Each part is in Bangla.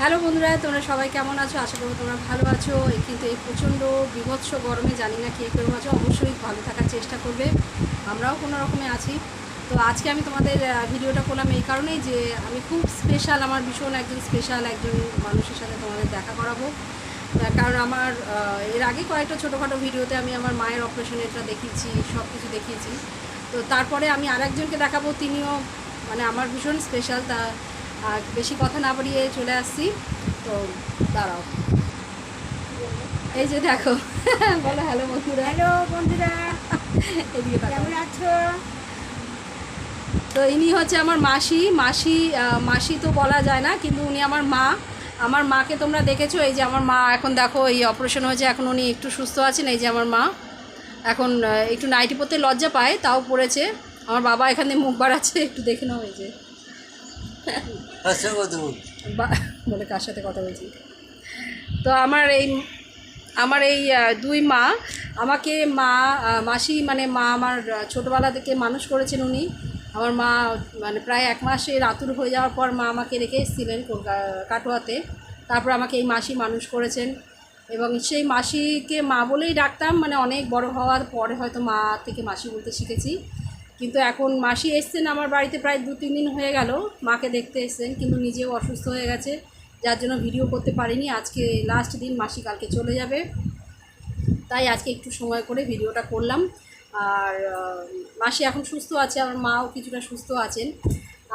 হ্যালো বন্ধুরা, তোমরা সবাই কেমন আছো? আশা করব তোমরা ভালো আছো। কিন্তু এই প্রচণ্ড বিভৎস গরমে জানি না কে কেরম আছো, অবশ্যই ভালো থাকার চেষ্টা করবে। আমরাও কোনো রকমে আছি। তো আজকে আমি তোমাদের ভিডিওটা করলাম এই কারণেই যে আমি খুব স্পেশাল আমার ভীষণ একজন স্পেশাল একজন মানুষের সাথে তোমাদের দেখা করাবো। কারণ আমার এর আগে কয়েকটা ছোটোখাটো ভিডিওতে আমি আমার মায়ের অপারেশনেরটা দেখিয়েছি সব কিছু দেখিয়েছি। তো তারপরে আমি আরেকজনকে দেখাবো, তিনিও মানে আমার ভীষণ স্পেশাল তা আর বেশি কথা না বাড়িয়ে চলে আসছি তো দাঁড়াও। এই যে দেখো বলো হ্যালো বন্ধুরা। হ্যালো বন্ধুরা। এদিকে কেমন আছো? তো ইনি হচ্ছে আমার মাসি মাসি মাসি তো বলা যায় না কিন্তু উনি আমার মা। আমার মাকে তোমরা দেখেছ? এই যে আমার মা এখন দেখো এই অপারেশন হয়েছে এখন উনি একটু সুস্থ আছেন এই যে আমার মা। এখন একটু নাইটি পরতে লজ্জা পায় তাও পড়েছে। আমার বাবা এখানে মুখ বাড়াচ্ছে একটু দেখে নাও এই যে। বলে। কার সাথে কথা বলছি? তো আমার এই আমার এই দুই মা, আমাকে মা মাসি মানে মা আমার ছোটোবেলা থেকে মানুষ করেছেন উনি। আমার মা মানে প্রায় এক মাসের আতুর হয়ে যাওয়ার পর মা আমাকে রেখে এসেছিলেন কাটোয়াতে। তারপর আমাকে এই মাসি মানুষ করেছেন। এবং সেই মাসিকে মা বলেই ডাকতাম মানে অনেক বড় হওয়ার পরে হয়তো মা থেকে মাসি বলতে শিখেছি। কিন্তু এখন মাসি এসছেন আমার বাড়িতে প্রায় দু, তিন দিন হয়ে গেল। মাকে দেখতে এসছেন, কিন্তু নিজেও অসুস্থ হয়ে গেছে। যার জন্য ভিডিও করতে পারিনি। আজকে লাস্ট দিন মাসি কালকে চলে যাবে। তাই আজকে একটু সময় করে ভিডিওটা করলাম। আর মাসি এখন সুস্থ আছে, আমার মাও কিছুটা সুস্থ আছেন।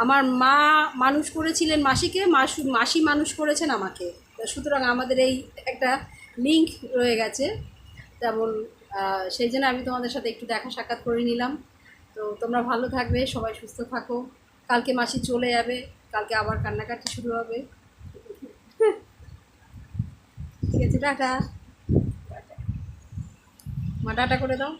আমার মা মানুষ করেছিলেন মাসিকে, মাসু, মাসি মানুষ করেছেন আমাকে। সুতরাং আমাদের এই একটা লিঙ্ক রয়ে গেছে। তেমন সেই জন্য আমি তোমাদের সাথে একটু দেখা সাক্ষাৎ করে নিলাম। তো তোমরা ভালো থাকবে, সবাই সুস্থ থাকো। কালকে মাসি চলে যাবে, কালকে আবার কান্নাকাটি শুরু হবে। ঠিক আছে, টাটা। মা, টাটা করে দাও।